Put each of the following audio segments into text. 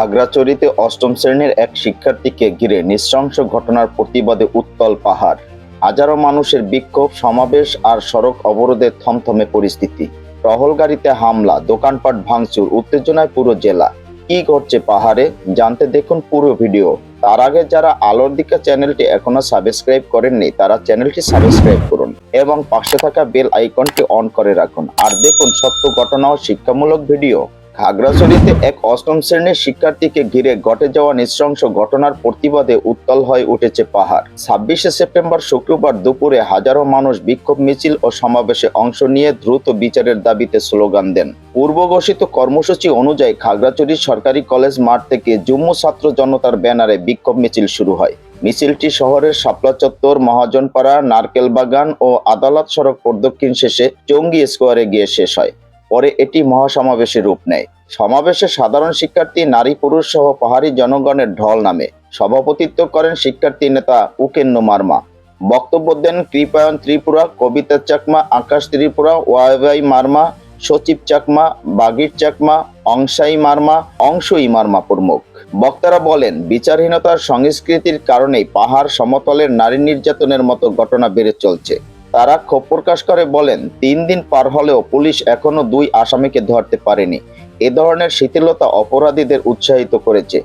খাগড়াছড়িতে অষ্টম শ্রেণির এক শিক্ষার্থীকে ঘিরে নৃশংস ঘটনার প্রতিবাদে উত্তল পাহাড়। হাজারো মানুষের বিক্ষোভ, সমাবেশ আর সড়ক অবরোধে থমথমে পরিস্থিতি। টহল গাড়িতে হামলা, দোকানপাট ভাঙচুর, উত্তেজনায় পুরো জেলা। কি ঘটছে পাহাড়ে? জানতে দেখুন পুরো ভিডিও। তার আগে যারা আলোর দিকা চ্যানেলটি এখনও সাবস্ক্রাইব করেননি, তারা চ্যানেলটি সাবস্ক্রাইব করুন এবং পাশে থাকা বেল আইকনটি অন করে রাখুন। আর দেখুন সত্য ঘটনা ও শিক্ষামূলক ভিডিও। খাগড়াছড়িতে এক অষ্টম শ্রেণির শিক্ষার্থীকে ঘিরে ঘটে যাওয়া নৃশংস ঘটনার প্রতিবাদে উত্তল হয়ে উঠেছে পাহাড়। ছাব্বিশে সেপ্টেম্বর শুক্রবার দুপুরে হাজারো মানুষ বিক্ষোভ মিছিল ও সমাবেশে অংশ নিয়ে দ্রুত বিচারের দাবিতে স্লোগান দেন। পূর্ব ঘোষিত কর্মসূচি অনুযায়ী খাগড়াছড়ি সরকারি কলেজ মাঠ থেকে জম্মু ছাত্র জনতার ব্যানারে বিক্ষোভ মিছিল শুরু হয়। মিছিলটি শহরের শাপলা চত্বর, মহাজনপাড়া, নারকেল বাগান ও আদালত সড়ক প্রদক্ষিণ শেষে চঙ্গি স্কোয়ারে গিয়ে শেষ হয়। পরে এটি মহাসমাবেশে রূপ নেয়। সমাবেশে সাধারণ শিক্ষার্থী, নারী, পুরুষ সহ পাহাড়ি জনগণের ঢল নামে সভাপতিত্ব করেন শিক্ষার্থী নেতা উকেন্ন মার্মা। বক্তব্য দেন কৃপায়ন ত্রিপুরা, কবিতা চাকমা, আকাশ ত্রিপুরা ওয়াইবাই মার্মা, সচিব চাকমা, বাগির চাকমা, অংশাই মার্মা, অংশই মার্মা প্রমুখ। বক্তারা বলেন, বিচারহীনতার সংস্কৃতির কারণেই পাহাড় সমতলের নারী নির্যাতনের মতো ঘটনা বেড়ে চলছে। তারা ক্ষোভ প্রকাশ করে, বলেন, তিন দিন পার হলেও পুলিশ এখনও দুই আসামিকে ধরতে পারেনি। এ ধরনের শিথিলতা অপরাধীদের উৎসাহিত করেছে।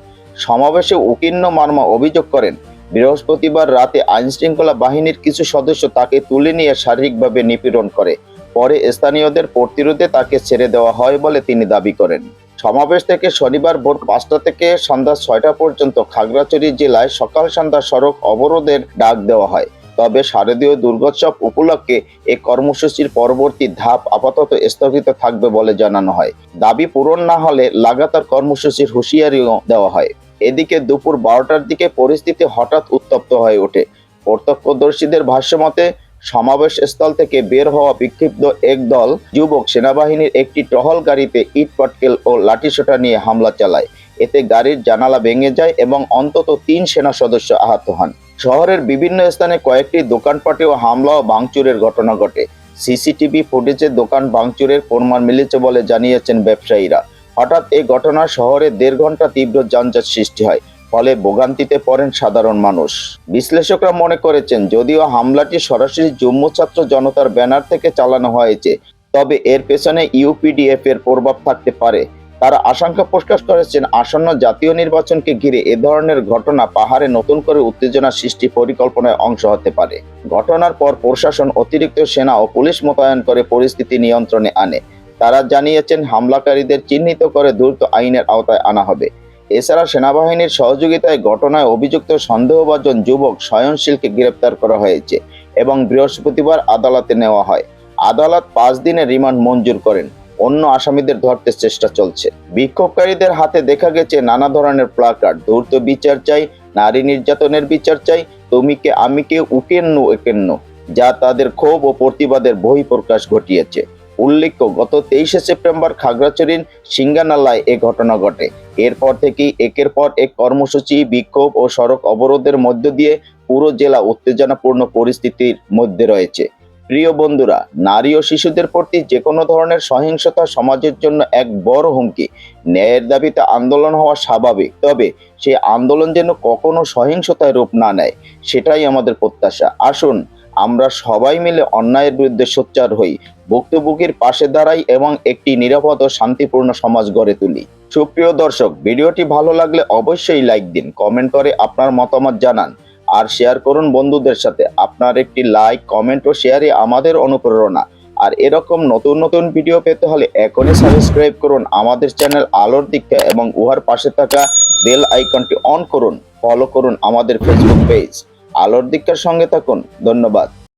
সমাবেশে উকিন্ন মার্মা অভিযোগ করেন, বৃহস্পতিবার রাতে আইনশৃঙ্খলা বাহিনীর কিছু সদস্য তাকে তুলে নিয়ে শারীরিকভাবে নিপীড়ন করে। পরে স্থানীয়দের প্রতিরোধে তাকে ছেড়ে দেওয়া হয় বলে তিনি দাবি করেন। সমাবেশ থেকে শনিবার ভোর পাঁচটা থেকে সন্ধ্যা ছয়টা পর্যন্ত খাগড়াছড়ি জেলায় সকাল সন্ধ্যা সড়ক অবরোধের ডাক দেওয়া হয়। তবে শারদীয় দুর্গোৎসব উপলক্ষে এই কর্মসূচির পরবর্তী ধাপ আপাতত স্থগিত থাকবে বলে জানানো হয়। দাবি পূরণ না হলে লাগাতার কর্মসূচির হুঁশিয়ারিও দেওয়া হয়। এদিকে দুপুর বারোটার দিকে পরিস্থিতি হঠাৎ উত্তপ্ত হয়ে ওঠে। প্রত্যক্ষদর্শীদের ভাষ্যমতে সমাবেশ স্থল থেকে বের হওয়া বিক্ষিপ্ত একদল যুবক সেনাবাহিনীর একটি টহল গাড়িতে ইট পাটকেল ও লাঠিসোঁটা নিয়ে হামলা চালায়। এতে গাড়ির জানালা ভেঙে যায় এবং অন্তত তিন সেনা সদস্য আহত হন। শহরের বিভিন্ন স্থানে কয়েকটি দোকানপাটেও হামলা ও ভাঙচুরের ঘটনা ঘটে। সিসিটিভি ফুটেজে দোকান ভাঙচুরের প্রমাণ মিলেছে বলে জানিয়েছেন ব্যবসায়ীরা। হঠাৎ এই ঘটনা শহরে দেড় ঘণ্টা তীব্র যানজট সৃষ্টি হয়, ফলে ভোগান্তিতে পড়েন সাধারণ মানুষ। বিশ্লেষকরা মনে করেছেন, যদিও হামলাটি সরাসরি জম্মু ছাত্র জনতার ব্যানার থেকে চালানো হয়েছে, তবে এর পেছনে ইউপিডিএফ এর প্রভাব থাকতে পারে। তারা আশঙ্কা প্রকাশ করেছেন আসন্ন জাতীয় নির্বাচনকে ঘিরে এ ধরনের ঘটনা পাহাড়ে নতুন করে উত্তেজনা সৃষ্টি পরিকল্পনায় অংশ হতে পারে। ঘটনার পর প্রশাসন অতিরিক্ত সেনা ও পুলিশ মোতায়েন করে পরিস্থিতি নিয়ন্ত্রণে আনে। তারা জানিয়েছেন, হামলাকারীদের চিহ্নিত করে দ্রুত আইনের আওতায় আনা হবে। এছাড়া সেনাবাহিনীর সহযোগিতায় ঘটনায় অভিযুক্ত সন্দেহভাজন যুবক সয়নশীলকে গ্রেপ্তার করা হয়েছে এবং বৃহস্পতিবার আদালতে নেওয়া হয়। আদালত পাঁচ দিনের রিমান্ড মঞ্জুর করেন। অন্য আসামিদের ধরতে চেষ্টা চলছে। বিক্ষোভকারীদের হাতে দেখা গেছে নানা ধরনের প্লাকার্ড ধূর্ত বিচার চাই, নারী নির্যাতনের বিচার চাই তুমি তুমিকে, আমিকে উকেন্ন একেন্ন যা তাদের ক্ষোভ ও প্রতিবাদের বহিঃপ্রকাশ ঘটিয়েছে। উল্লেখ্য, গত তেইশে সেপ্টেম্বর খাগড়াছড়ির সিঙ্গানালায় এ ঘটনা ঘটে। এরপর থেকেই একের পর এক কর্মসূচি, বিক্ষোভ ও সড়ক অবরোধের মধ্য দিয়ে পুরো জেলা উত্তেজনাপূর্ণ পরিস্থিতির মধ্যে রয়েছে। প্রিয় বন্ধুরা, নারী ও শিশুদের প্রতি যে কোনো ধরনের সহিংসতা সমাজের জন্য এক বড় হুমকি। ন্যায়ের দাবিতে আন্দোলন হওয়া স্বাভাবিক, তবে সেই আন্দোলন যেন কখনো সহিংসতায় রূপ না নেয়, সেটাই আমাদের প্রত্যাশা। আসুন, আমরা সবাই মিলে অন্যায়ের বিরুদ্ধে সোচ্চার হই, ভুক্তভোগীর পাশে দাঁড়াই এবং একটি নিরাপদ ও শান্তিপূর্ণ সমাজ গড়ে তুলি। সুপ্রিয় দর্শক, ভিডিওটি ভালো লাগলে অবশ্যই লাইক দিন, কমেন্ট করে আপনার মতামত জানান। আর শেয়ার করুন বন্ধুদের সাথে। আপনার একটি লাইক কমেন্ট ও শেয়ারই আমাদের অনুপ্রেরণা। আর এরকম নতুন নতুন ভিডিও পেতে হলে এখনই সাবস্ক্রাইব করুন আমাদের চ্যানেল আলোর দিকটা এবং উহার পাশে থাকা বেল আইকনটি অন করুন। ফলো করুন আমাদের ফেসবুক পেজ আলোর দিকটার সঙ্গে থাকুন। ধন্যবাদ।